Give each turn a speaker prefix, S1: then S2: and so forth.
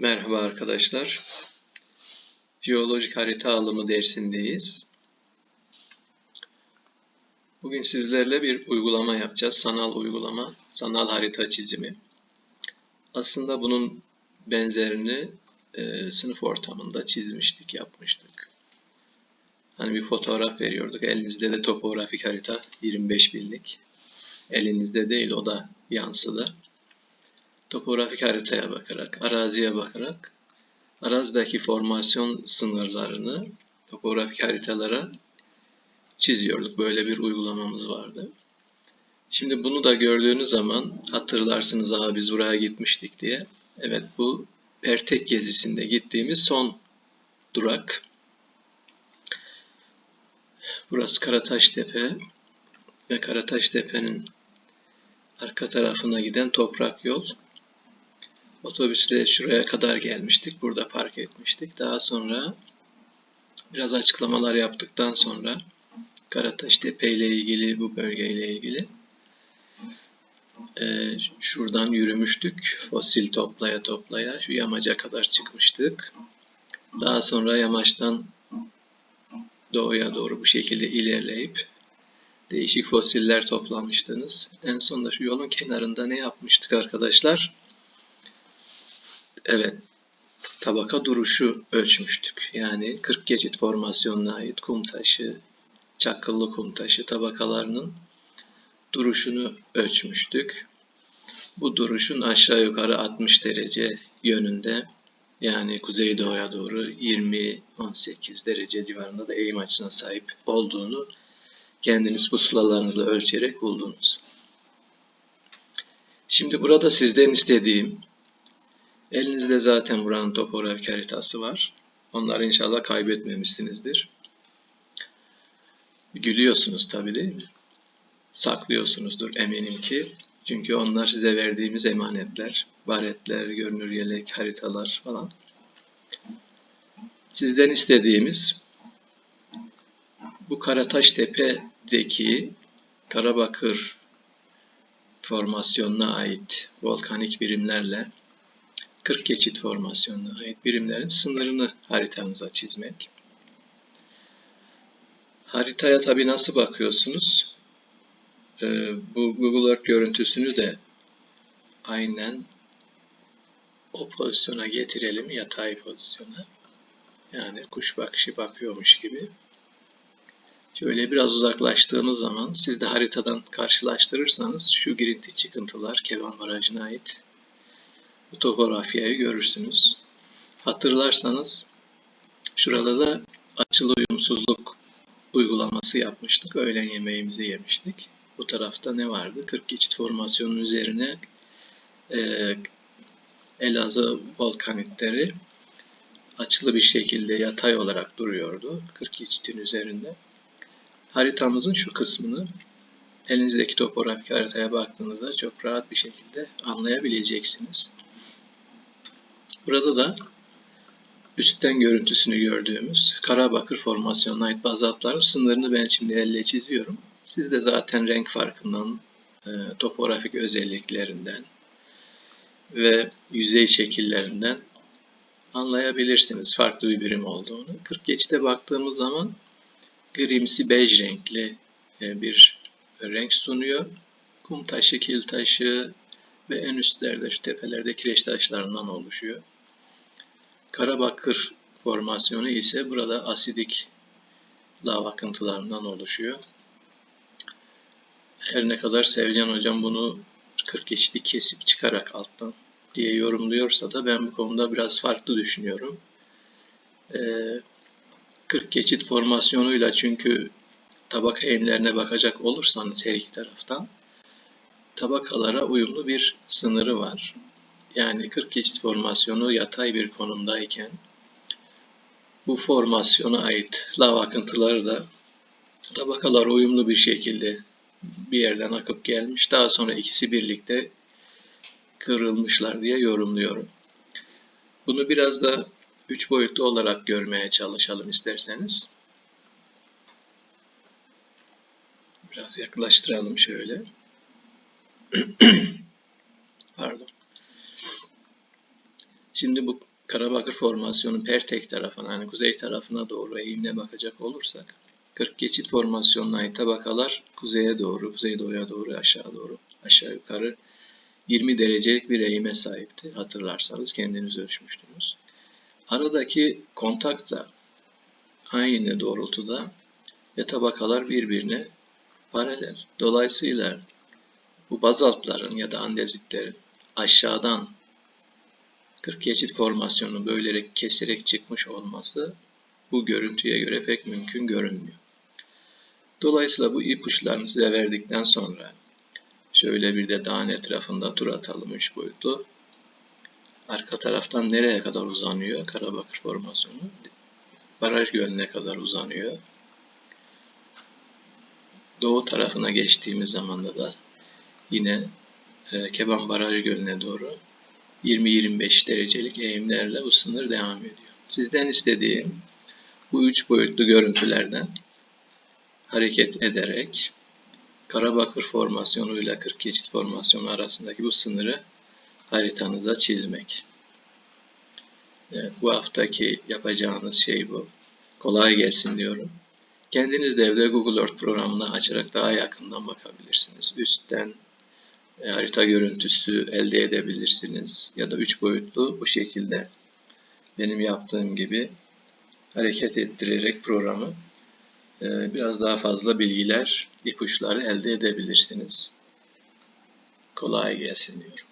S1: Merhaba arkadaşlar. Jeolojik harita alımı dersindeyiz. Bugün sizlerle bir uygulama yapacağız. Sanal uygulama, sanal harita çizimi. Aslında bunun benzerini e, sınıf ortamında çizmiştik, yapmıştık. Hani bir fotoğraf veriyorduk. Elinizde de topografik harita 25 binlik. Elinizde değil o da yansıda topografik haritaya bakarak, araziye bakarak arazideki formasyon sınırlarını topografik haritalara çiziyorduk. Böyle bir uygulamamız vardı. Şimdi bunu da gördüğünüz zaman hatırlarsınız abi biz buraya gitmiştik diye. Evet bu Pertek gezisinde gittiğimiz son durak. Burası Karataş Tepe ve Karataş Tepe'nin arka tarafına giden toprak yol. Otobüsle şuraya kadar gelmiştik. Burada park etmiştik. Daha sonra biraz açıklamalar yaptıktan sonra Karataş Tepe ile ilgili, bu bölgeyle ilgili e, şuradan yürümüştük. Fosil toplaya toplaya şu yamaca kadar çıkmıştık. Daha sonra yamaçtan doğuya doğru bu şekilde ilerleyip değişik fosiller toplamıştınız. En sonunda şu yolun kenarında ne yapmıştık arkadaşlar? Evet, tabaka duruşu ölçmüştük. Yani 40 geçit formasyonuna ait kum taşı, çakıllı kum taşı tabakalarının duruşunu ölçmüştük. Bu duruşun aşağı yukarı 60 derece yönünde yani kuzeydoğuya doğru 20-18 derece civarında da eğim açısına sahip olduğunu kendiniz pusulalarınızla ölçerek buldunuz. Şimdi burada sizden istediğim Elinizde zaten buranın topografik haritası var. Onları inşallah kaybetmemişsinizdir. Gülüyorsunuz tabii değil mi? Saklıyorsunuzdur eminim ki. Çünkü onlar size verdiğimiz emanetler, baretler, görünür yelek, haritalar falan. Sizden istediğimiz bu Karataş Tepe'deki Karabakır formasyonuna ait volkanik birimlerle 40 geçit formasyonuna ait birimlerin sınırını haritanıza çizmek. Haritaya tabi nasıl bakıyorsunuz? Ee, bu Google Earth görüntüsünü de aynen o pozisyona getirelim, yatay pozisyona. Yani kuş bakışı bakıyormuş gibi. Şöyle biraz uzaklaştığımız zaman siz de haritadan karşılaştırırsanız şu girinti çıkıntılar Kevan Barajı'na ait bu topografyayı görürsünüz. Hatırlarsanız şurada da açılı uyumsuzluk uygulaması yapmıştık. Öğlen yemeğimizi yemiştik. Bu tarafta ne vardı? 40 geçit formasyonun üzerine e, Elazığ volkanitleri açılı bir şekilde yatay olarak duruyordu. 40 geçitin üzerinde. Haritamızın şu kısmını elinizdeki topografik haritaya baktığınızda çok rahat bir şekilde anlayabileceksiniz. Burada da üstten görüntüsünü gördüğümüz Karabakır formasyonuna ait bazı hatların sınırını ben şimdi elle çiziyorum. Siz de zaten renk farkından, e, topografik özelliklerinden ve yüzey şekillerinden anlayabilirsiniz farklı bir birim olduğunu. 40 geçite baktığımız zaman grimsi bej renkli e, bir renk sunuyor. Kum taşı, kil taşı ve en üstlerde şu tepelerde kireç taşlarından oluşuyor. Karabakır formasyonu ise burada asidik lav akıntılarından oluşuyor. Her ne kadar Sevcan Hocam bunu 40 geçti kesip çıkarak alttan diye yorumluyorsa da ben bu konuda biraz farklı düşünüyorum. Ee, 40 geçit formasyonuyla çünkü tabaka eğimlerine bakacak olursanız her iki taraftan tabakalara uyumlu bir sınırı var yani 40 geçit formasyonu yatay bir konumdayken bu formasyona ait lav akıntıları da tabakalar uyumlu bir şekilde bir yerden akıp gelmiş. Daha sonra ikisi birlikte kırılmışlar diye yorumluyorum. Bunu biraz da üç boyutlu olarak görmeye çalışalım isterseniz. Biraz yaklaştıralım şöyle. Pardon. Şimdi bu Karabakır formasyonun Pertek tarafına, yani kuzey tarafına doğru eğimle bakacak olursak, 40 geçit formasyonuna ait tabakalar kuzeye doğru, kuzeydoğuya doğru, aşağı doğru, aşağı yukarı 20 derecelik bir eğime sahipti. Hatırlarsanız kendiniz ölçmüştünüz. Aradaki kontak da aynı doğrultuda ve tabakalar birbirine paralel. Dolayısıyla bu bazaltların ya da andezitlerin aşağıdan 40 geçit formasyonu bölerek keserek çıkmış olması bu görüntüye göre pek mümkün görünmüyor. Dolayısıyla bu ipuçlarını size verdikten sonra şöyle bir de dağın etrafında tur atalım 3 boyutlu. Arka taraftan nereye kadar uzanıyor Karabakır formasyonu? Baraj Gölü'ne kadar uzanıyor. Doğu tarafına geçtiğimiz zamanda da yine e, Keban Baraj Gölü'ne doğru 20-25 derecelik eğimlerle bu sınır devam ediyor. Sizden istediğim bu üç boyutlu görüntülerden hareket ederek Karabakır formasyonu ile 40 geçit formasyonu arasındaki bu sınırı haritanıza çizmek. Evet, bu haftaki yapacağınız şey bu. Kolay gelsin diyorum. Kendiniz de evde Google Earth programını açarak daha yakından bakabilirsiniz. Üstten e, harita görüntüsü elde edebilirsiniz. Ya da üç boyutlu bu şekilde benim yaptığım gibi hareket ettirerek programı e, biraz daha fazla bilgiler, ipuçları elde edebilirsiniz. Kolay gelsin diyorum.